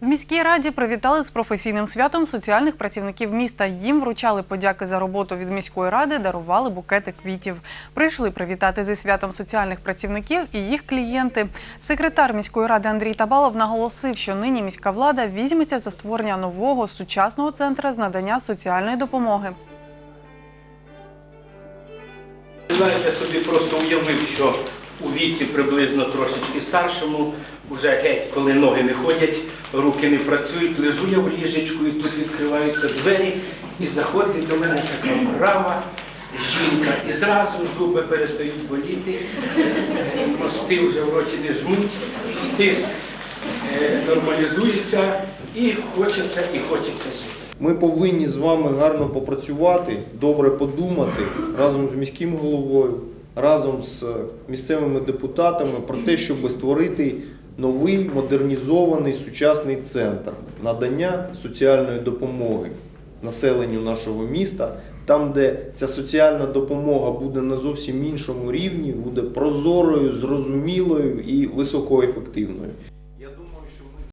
В міській раді привітали з професійним святом соціальних працівників міста. Їм вручали подяки за роботу від міської ради, дарували букети квітів. Прийшли привітати зі святом соціальних працівників і їх клієнти. Секретар міської ради Андрій Табалов наголосив, що нині міська влада візьметься за створення нового сучасного центру з надання соціальної допомоги. Знаєте, собі просто уявив, що у віці приблизно трошечки старшому, вже геть, коли ноги не ходять, руки не працюють, лежу я в ліжечку, і тут відкриваються двері, і заходить до мене така брава жінка. І зразу зуби перестають боліти, мости вже в роті не жмуть, тиск е, нормалізується, і хочеться, і хочеться жити. Ми повинні з вами гарно попрацювати, добре подумати разом з міським головою, разом з місцевими депутатами про те, щоб створити новий модернізований сучасний центр надання соціальної допомоги населенню нашого міста, там, де ця соціальна допомога буде на зовсім іншому рівні, буде прозорою, зрозумілою і високоефективною.